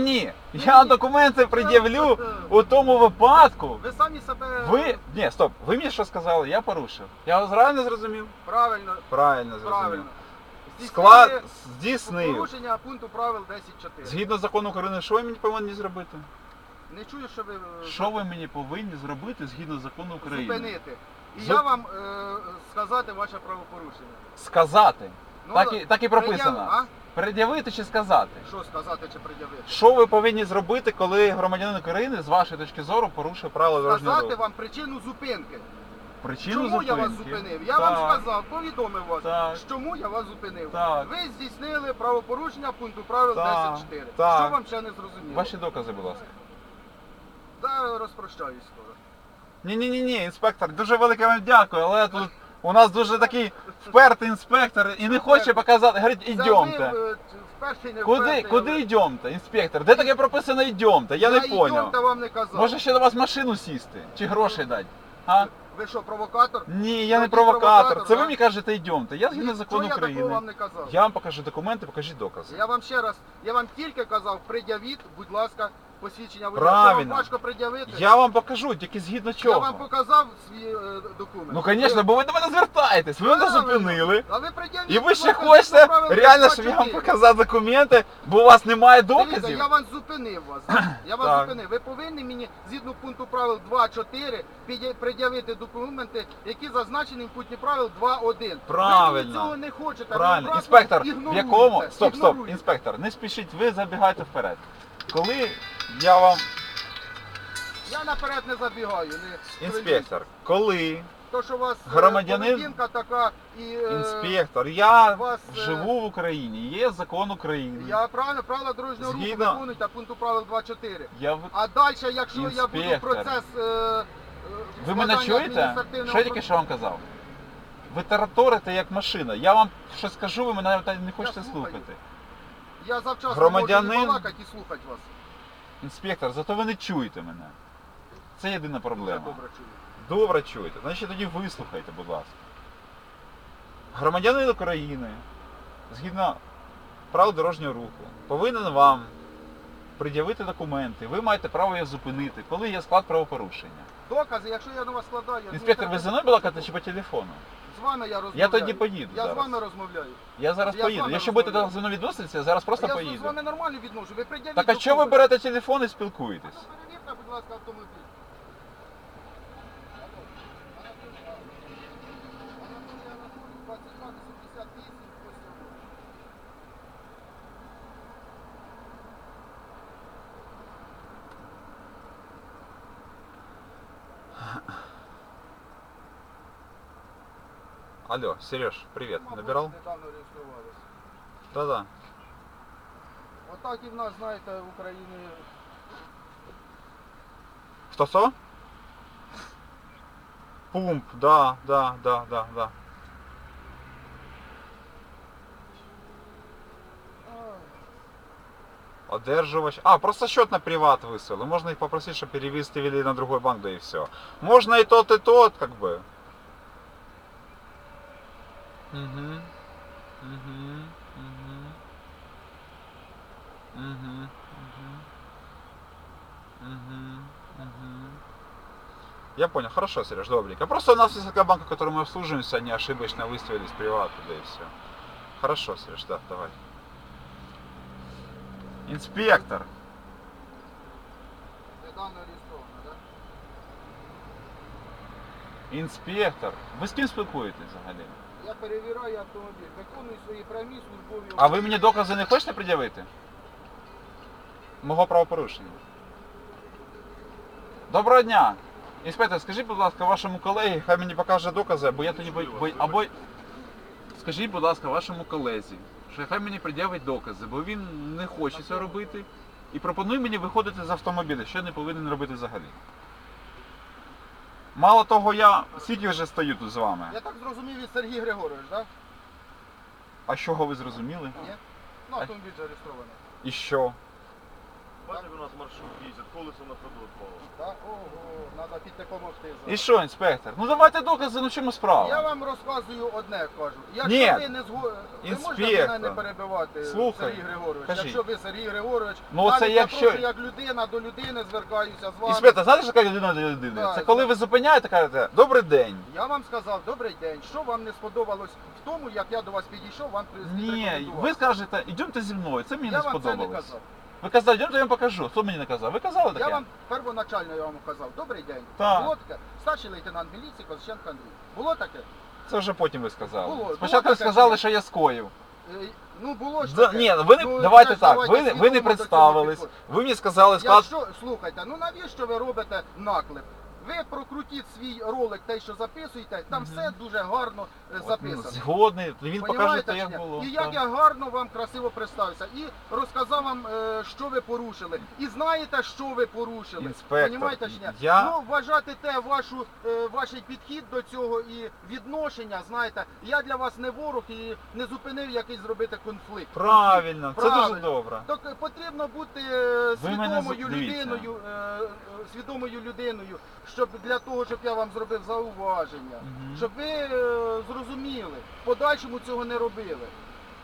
Ні, я документи пред'явлю у тому випадку. Ви самі себе Ви. Ні, стоп, ви мені що сказали? Я порушив. Я вас правильно зрозумів? правильно, Правильно зрозумів. правильно. Склад здійснив. Порушення пункту правил 10.4. Згідно закону України, що ви мені повинні зробити? Не чую, що ви е, Що ви мені повинні зробити згідно закону України? зупинити. І Зуп- я вам е, сказати ваше правопорушення. Сказати. Ну, так, і, так і прописано. пред'яв- А? Пред'явити чи сказати? Що сказати чи пред'явити? Що ви повинні зробити, коли громадянин України з вашої точки зору порушує правила дорожнього Сказати руху? вам причину зупинки. Причину чому зупинки? я вас зупинив? Я так, вам сказав, повідомив вас, Так. чому я вас зупинив. Так. Ви здійснили правопорушення пункту правил Так. 10.4. Так. Що вам ще не зрозуміло? Ваші докази, будь ласка. Та розпрощаюсь скоро. Ні, ні, ні, ні, інспектор, дуже велике вам дякую, але тут у нас дуже такий впертий інспектор і не хоче показати. Говорить, ідемте. ви, е, Куди, куди йдемте, інспектор? Де таке прописано ідемте? Я не поняв. вам не казав. Може ще до вас машину сісти? Чи гроші дати? А? Ви що, провокатор? Ні, я не провокатор. Це ви мені кажете йдемте. Я згідно закону я такого України. вам не казав? Я вам покажу документи, покажіть докази. Я вам ще раз, я вам тільки казав, пред'явіть, будь ласка, посвідчення водія. Правильно. Вам важко пред'явити. Я вам покажу, тільки згідно чого. Я вам показав свій е, документ. Ну, звісно, бо ви до мене звертаєтесь, ви мене Правильно. зупинили. А ви пред'явіть, І ви ще хочете реально, щоб я вам 24. показав документи, бо у вас немає Дивіться, доказів. я вас зупинив вас. Я вас Так. зупинив. Ви повинні мені згідно пункту правил 2.4 підя- пред'явити документи, які зазначені в пункті правил 2.1. Правильно. Ви мені цього не хочете. ви Правильно, інспектор, в ігноруєте, якому. Стоп, стоп, ігноруєте. інспектор, не спішіть, ви забігайте вперед. Коли я вам. Я наперед не забігаю. Не Інспектор, коли То, що у вас е, Громадянин- поведінка така і... е, інспектор, я вас, е, живу в Україні, є закон України. Я правильно, правила дорожнього руху Згідно- виконуйте пункту правил 2.4. Я А далі, якщо я буду Інспектор. процес... е, е, Ви мене складання чуєте? адміністративного Що я тільки що вам казав? Ви тараторите як машина. Я вам щось скажу, ви мене навіть не хочете слухаю. слухати. Я завчасно Громадянин- можу і балакати і слухати вас. Інспектор, зато ви не чуєте мене. Це єдина Дуже проблема. добре чую. Добре чуєте. Значить тоді вислухайте, будь ласка. Громадянин України, згідно правил дорожнього руху, повинен вам пред'явити документи. Ви маєте право їх зупинити, коли є склад правопорушення. Докази, якщо я на вас складаю... Інспектор, ви зі мною балакати чи по телефону? З вами я розмовляю. Я тоді поїду Я з вами розмовляю. Я зараз Я з поїду. вами Якщо будете розмовляю. зі мною відноситися, я зараз просто я з- з поїду. вами нормально відношу. Ви пред'явіть Так а чого ви документи. берете телефон і спілкуєтесь? Перевірте, будь ласка, автомобіль. Алло, Сереж, привет. Мабуть, Набирал? Недавно реєструвалися. Да-да. Отак і в нас, знаєте, в Україні Что что? Пумп, да, да, да, да, да. Одерживач. А, просто счет на приват выслали. Можно их попросить, чтобы перевести вели на другой банк, да и все. Можно и тот, и тот, как бы. Угу. Угу. Угу. Угу. Угу. Угу. Я понял, хорошо, Сереж, добренько. Просто у нас несколько банков, которые мы обслуживаемся, они ошибочно выставились приват, да и все. Хорошо, Сереж, да, давай. Инспектор. недавно реєстровано, так? Інспектор. Ви з ким спілкуєтесь взагалі? Я перевіряю автомобіль, виконую свої прямі службові А ви мені докази не хочете пред'явити? Мого правопорушення. Доброго дня! Інспектор, скажіть, будь ласка, вашому колегі, хай мені покаже докази, бо я тоді бо, бо- або. Скажіть, будь ласка, вашому колезі, що хай мені пред'явить докази, бо він не хоче це робити. І пропонує мені виходити з автомобіля, що я не повинен робити взагалі. Мало того, я скільки вже стою тут з вами. Я так зрозумів від Сергій Григорович, так? А з чого ви зрозуміли? Ні? Ну, автомобіль зареєстрований. І що? Бачите, у нас маршрут їздить колесо на ходу відпало. Так, ого, треба піти допомогти. І що, інспектор? Ну давайте докази, ну чому Я справа? вам розказую одне кажу. Якщо Ні. ви не зго... Ви можете мене не перебивати, Слухай. Сергій Григорович. Кажіть. Якщо ви Сергій Григорович, Ну, навіть я якщо- просто як людина до людини звертаюся з вами. Інспектор, знаєте, що така людина до людини? Так, Це коли так. ви зупиняєте, кажете, добрий день. Я вам сказав, добрий день. Що вам не сподобалось в тому, як я до вас підійшов, вам при- Ні, відрекомендував? ви скажете, ідемте зі мною, це мені Я не вам це не сподобалось. казав. Ви казали, ідемте, я вам покажу. Хто мені наказав? Ви казали таке? Я вам первоначально я вам казав, добрий день. Так. Було таке? Старший лейтенант міліції Козаченко Андрій. Було таке? Це вже потім ви сказали. Було, було Спочатку таке, сказали, що- я скоїв. Е, Ну було ж Да, таке. ні, ви не Ну, давайте знаєш, так. давайте Ви, не- ви не цього представились. підходити. Ви мені сказали склад. Якщо, слухайте, ну навіщо ви робите наклеп? Ви прокрутіть свій ролик, те, що записуєте, там все дуже гарно е, ну, записано. Згодний, він покаже Понімаєте чи як ні? було. І як так. я гарно вам красиво представився. І розказав вам, е, що ви порушили. І знаєте, що ви порушили. Інспектор, Понімаєте чи ні? я- Ну, вважати те, вашу, е, ваш підхід до цього і відношення, знаєте, я для вас не ворог і не зупинив якийсь зробити конфлікт. Правильно, це дуже добре. Так е, потрібно бути е, Ви мене свідомою з- дивіться. людиною, е, е, свідомою людиною, щоб для того, щоб я вам зробив зауваження, Мгм. щоб ви е, зрозуміли, в подальшому цього не робили.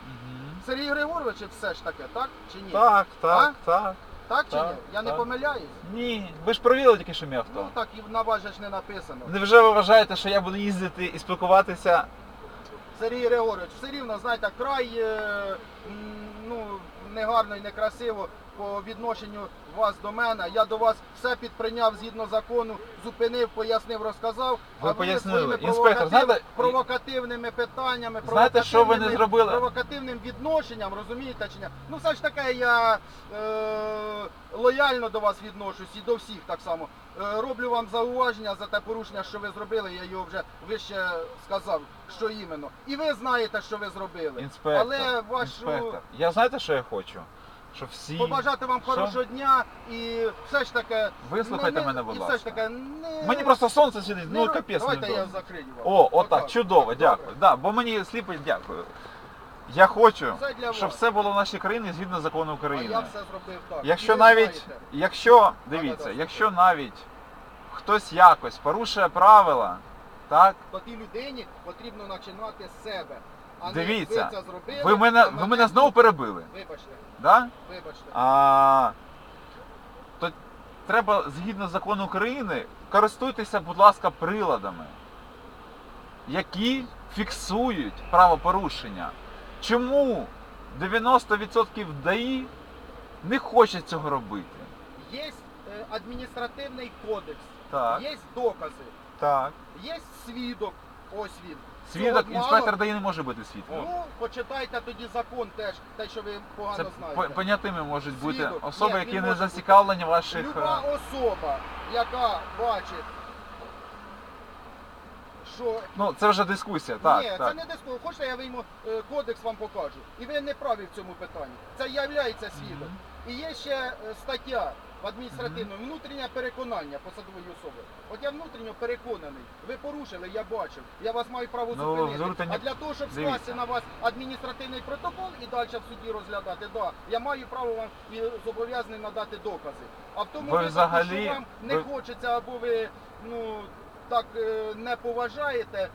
Мгм. Сергій Григорович все ж таке, так чи ні? Так, так, так. Так чи так, ні? Я не так. помиляюсь? Ні, ви ж провірили тільки що мій авто. Ну так і на вас же ж не написано. Невже ви вважаєте, що я буду їздити і спілкуватися? Сергій Григорович, все рівно, знаєте, край е, м, ну, негарно і некрасиво по відношенню вас до мене. Я до вас все підприйняв згідно закону, зупинив, пояснив, розказав. Ви а пояснили. своїми Інспектор, провокатив- знаєте, провокативними питаннями, Знаєте, що ви не провокативними- зробили? провокативним відношенням, розумієте чи ні? Ну все ж таки я е, лояльно до вас відношусь і до всіх так само. Е, роблю вам зауваження за те порушення, що ви зробили. Я його вже вище сказав, що іменно. І ви знаєте, що ви зробили. Інспектор, Але вашу інспектор. Я знаєте, що я хочу? Щоб всі... побажати вам Що? хорошого дня і все ж таки. Вислухайте не- мене, будь і ласка. все ж таки не Мені просто сонце не ну ро- капець. Давайте не я закрию вам. О, отак, чудово, дякую. Да, бо мені сліпить, дякую. Я хочу, Це для щоб вас. все було в нашій країні згідно закону А України. я все зробив так. Якщо ви навіть, знаєте. якщо, дивіться, Да-да-да. якщо навіть хтось якось порушує правила, так, то тій людині потрібно починати з себе. Дивіться, ви це зробили. ви мене, ви мене знову перебили, Вибачте, да? вибачте. А, то треба, згідно закону України, користуйтеся, будь ласка, приладами, які фіксують правопорушення. Чому 90% ДАІ не хочуть цього робити? Є е, адміністративний кодекс, Так, є докази, так. є свідок. Ось він. Свідок, інспектор ДАІ не може бути свідком. Ну, почитайте тоді закон теж, те, що ви Це погано по- знаєте. понятими можуть бути Свідок. особи, Ні, які не може зацікавлені в ваших. Люба е, особа, яка бачить, що Ну, це вже дискусія, так. Ні, так. це не дискусія. Хочете, я вийму е, кодекс вам покажу. І ви не праві в цьому питанні. Це являється свідок. Мгм. І є ще е, стаття в адміністративному внутрішнє переконання посадової особи. От я внутрішньо переконаний. Ви порушили, я бачив. Я вас маю право Ну, зупинити. А для того, щоб Дивіться. скласти на вас адміністративний протокол і далі в суді розглядати, да, я маю право вам і зобов'язаний надати докази. А в тому Ви випадку, взагалі- що вам не ви- хочеться або ви ну так е, не поважаєте.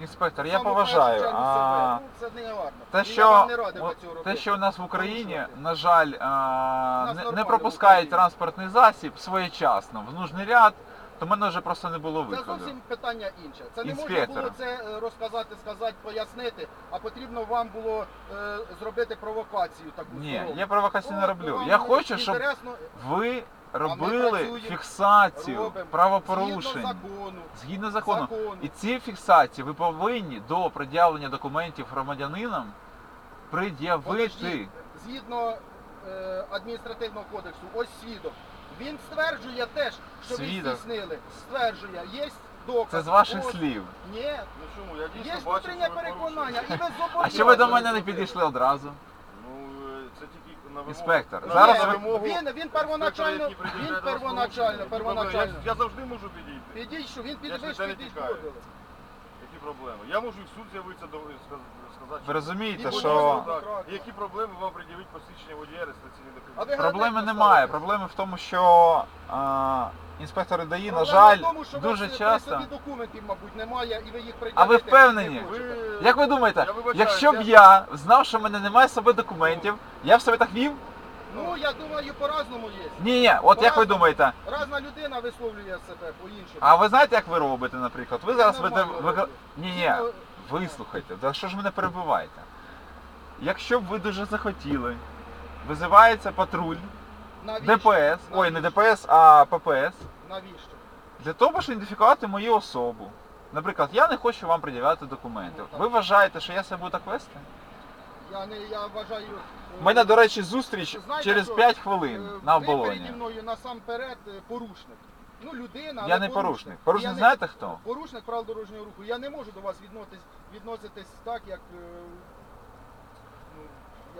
Інспектор, я поважаю. А... Ну, не. Те, що, не те, що у нас в Україні, на жаль, а, не, не пропускають транспортний засіб своєчасно в нужний ряд, то в мене вже просто не було Це виходу. зовсім питання інше. Це не можна Інспектор. було це е, розказати, сказати, пояснити, а потрібно вам було е, зробити провокацію таку. Ні, здорову. я провокації не От, роблю. вам Я хочу, щоб інтересно, ви робили працюємо, фіксацію робимо. правопорушень Згідно закону. згідно закону. закону. І ці фіксації ви повинні до пред'явлення документів громадянинам пред'явити. Подождіть, Згідно е, адміністративного кодексу, ось свідок. Він стверджує теж, що Свідок. ви здійснили. Стверджує, є доказ. Це з ваших Ось. слів. Ні, Ну чому? Я дійсно Є бачив, внутрішнє що ви переконання, і ви зобов'язані. А що ви до мене не підійшли одразу? Ну, е, це тільки на вимогу. Інспектор, на зараз ви- вимогу Він, він первоначально, який він первоначально, первоначально. Я, я завжди можу підійти. Підійшов, він Я ж підійшов, ніде не підійшов. Які проблеми? Я можу і в суд з'явитися до сказ- сказати. Ви розумієте, що Так. Які проблеми вам пред'явить посвідчення водія реєстраційний А ви документ? проблеми немає. Проблеми в тому, що а, інспектори ДАІ, на жаль, тому, що дуже часто. документів, мабуть, немає, і ви їх А ви впевнені? Ви- Як ви думаєте, Я вибачаюсь, якщо б я- я знав, що в мене немає з собою документів, я б себе так вів? Ну, я думаю, по-разному є. Ні, ні, от як ви думаєте? Разна людина висловлює себе по-іншому. А ви знаєте, як ви робите, наприклад? Ви зараз веде. нормально ви- роблю. Ні, ні, Згідно- вислухайте, за що ж мене перебиваєте? Якщо б ви дуже захотіли, визивається патруль, Навіщо? ДПС, ой, не ДПС, а ППС, Навіщо? для того, щоб ідентифікувати мою особу. Наприклад, я не хочу вам пред'являти документи. Ну, так. Ви вважаєте, що я себе буду так вести? Я не я вважаю. У мене, до речі, зустріч Знаєте, через що, 5 е, хвилин ви на переді оболоні. мною насамперед е, порушник. Ну, людина, Я але не порушник. Я Порушник не- знаєте хто? Порушник правил дорожнього руху. Я не можу до вас відноситись, відноситись так, як. е,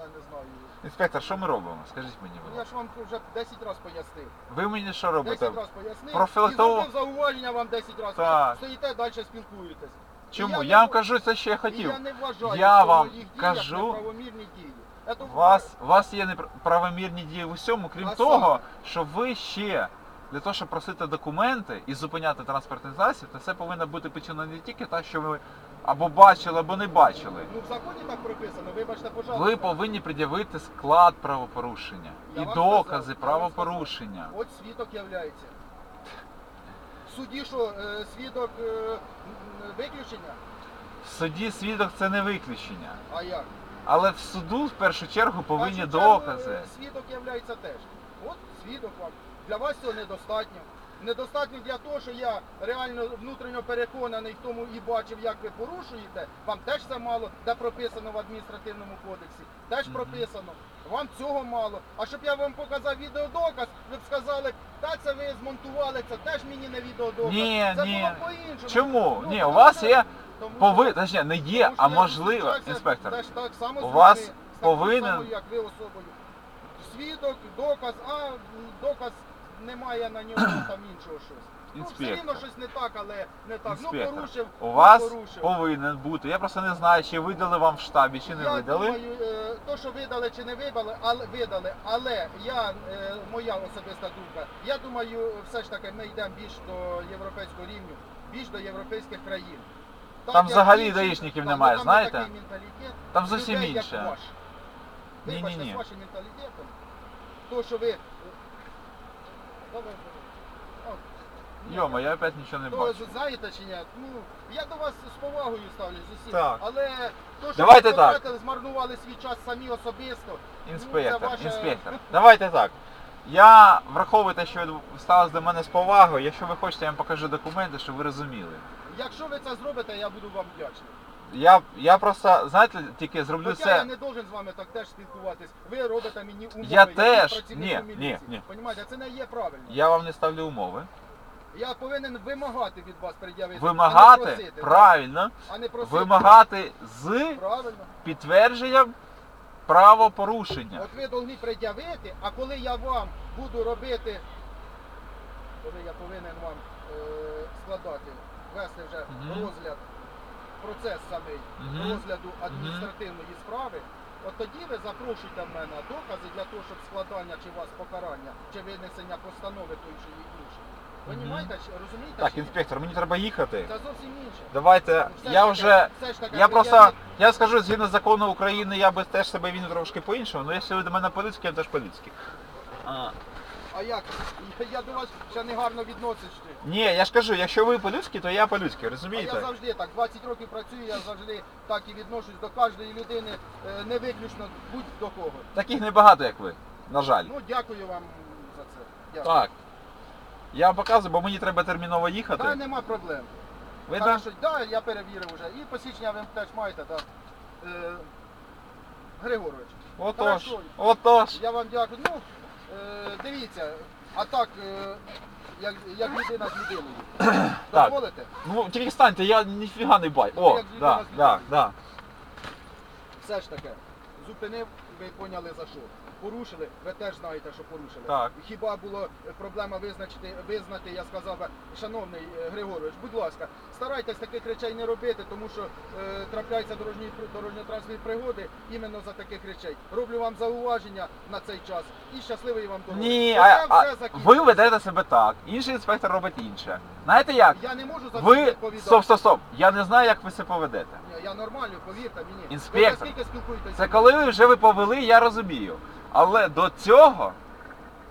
я не знаю. Інспектор, що ми робимо? Скажіть мені, будь Ну, Я ласка. ж вам вже 10 разів пояснив. Ви мені що робите? 10 разів пояснив. профілактово- І зробив зауваження вам 10 разів. Так. Стоїте далі спілкуєтесь. Чому? я Я, вам кажу це, що я І хотів. я не вважаю, Я що вам їх дії кажу, неправомірні дії. У вас, у вас є неправомірні дії в усьому, крім А того, що ви ще для того, щоб просити документи і зупиняти транспортний засіб, то це повинна бути причина не тільки та, що ви або бачили, або не бачили. Ну, в законі так прописано, вибачте, пожалуйста. Ви повинні пред'явити склад правопорушення Я і вам докази сказав, правопорушення. От свідок являється. В суді що, е, свідок е, м, виключення? В суді свідок це не виключення. А як? Але в суду в першу чергу повинні першу чергу, докази. е, Свідок являється теж. От свідок вам. Для вас цього недостатньо. Недостатньо для того, що я реально внутрішньо переконаний в тому і бачив, як ви порушуєте. Вам теж це мало, де прописано в адміністративному кодексі. Теж прописано. Вам цього мало. А щоб я вам показав відеодоказ, ви б сказали, та це ви змонтували, це теж мені не відеодоказ. Ні, це ні. було по-іншому. Чому? Ну, Ні, у тому вас що- є тому що- пови... Точніше, не є, тому що а я можливо, зустрічався інспектор. теж так само з у вас з таким повинен- самим, як ви особою. Свідок, доказ, а м, доказ немає на ньому там іншого щось. Ну, все Інспектор. рівно щось не так, але не так. Ну Інспектор, порушив, У ну, вас порушив. повинен бути. Я просто не знаю, чи видали вам в штабі, чи не я видали. думаю, е, то, що видали чи не видали, але видали, але я, е, моя особиста думка, я думаю, все ж таки ми йдемо більш до європейського рівню, більш до європейських країн. Так, Там як взагалі інші- даїшників так, немає, ну, там не знаєте? такий менталітет. Там зовсім людей, інше. Ваш. Вибачте, Ні-ні-ні. з вашим менталітетом. То, що ви. О, Йома, я опять нічого не то бачу. знаєте чи ні? Ну, я до вас з повагою ставлюсь з усім. Так. Але то, що Давайте ви так. потратили, змарнували свій час самі особисто. Інспектор, ну, це ваше- інспектор. Давайте так. Я враховую те, що ви ставились до мене з повагою. Якщо ви хочете, я вам покажу документи, щоб ви розуміли. Якщо ви це зробите, я буду вам вдячний. Я, я просто, знаєте, тільки зроблю Хоча я це. не должен з вами так теж спілкуватись. Ви робите мені умови. Я як теж. працівнику Ні, міліції. ні, ні. Понімаєте, це не є правильно. Я вам не ставлю умови. Я повинен вимагати від вас пред'явити. а Вимагати не просити. правильно, А не просити. вимагати з Правильно. підтвердженням правопорушення. От ви повинні пред'явити, а коли я вам буду робити, коли я повинен вам е, складати, вести вже Мгм. розгляд, процес самий Мгм. розгляду адміністративної справи, от тоді ви запрошуйте в мене докази для того, щоб складання чи вас покарання, чи винесення постанови той чи іншої. Понімаєте, чи- розумієте? Так, чи ні? інспектор, мені треба їхати. Це зовсім інше. Давайте, Все ж я таки- вже. все ж таки Я просто, пред'явіть- я скажу, згідно закону України, я би теж себе він трошки по-іншому, але якщо ви до мене по-людськи, я теж по-людськи. А, А як? Я, я до вас ще не гарно відносиш. Ні, я ж кажу, якщо ви по-людськи, то я по-людськи, А я завжди так, 20 років працюю, я завжди так і відношусь до кожної людини, е, не виключно будь-до кого. Таких небагато, як ви, на жаль. Ну, дякую вам за це. Дякую. Так. Я вам показую, бо мені треба терміново Та їхати. нема проблем. Видно? Хорошо, да, я перевірив вже. І посвідчення ви теж маєте, так. Е, Григорович, Отож, Хорошо. отож. я вам дякую. Ну, дивіться, а так, е, як, як людина з людиною. Так. Дозволите? Ну, тільки станьте, я ніфіга не. Ну, О, да, да, да. Все ж таки, зупинив, ви поняли за що. Порушили, ви теж знаєте, що порушили. Так. Хіба було проблема визначити, визнати, я сказав, би, шановний е, Григорович, будь ласка, старайтесь таких речей не робити, тому що е, трапляються дорожні дорожньо-транспортні пригоди іменно за таких речей. Роблю вам зауваження на цей час і щасливої вам дороги. Ні, Оце а, а все ви ведете себе так, інший інспектор робить інше. Знаєте як? Я не можу за це Ви. відповідати. Стоп, стоп, стоп. Я не знаю, як ви себе поведете. Ні, Я нормально, повірте мені. Інспектор. Ви спілкуєтеся? Це коли ви вже ви повели, я розумію. Але до цього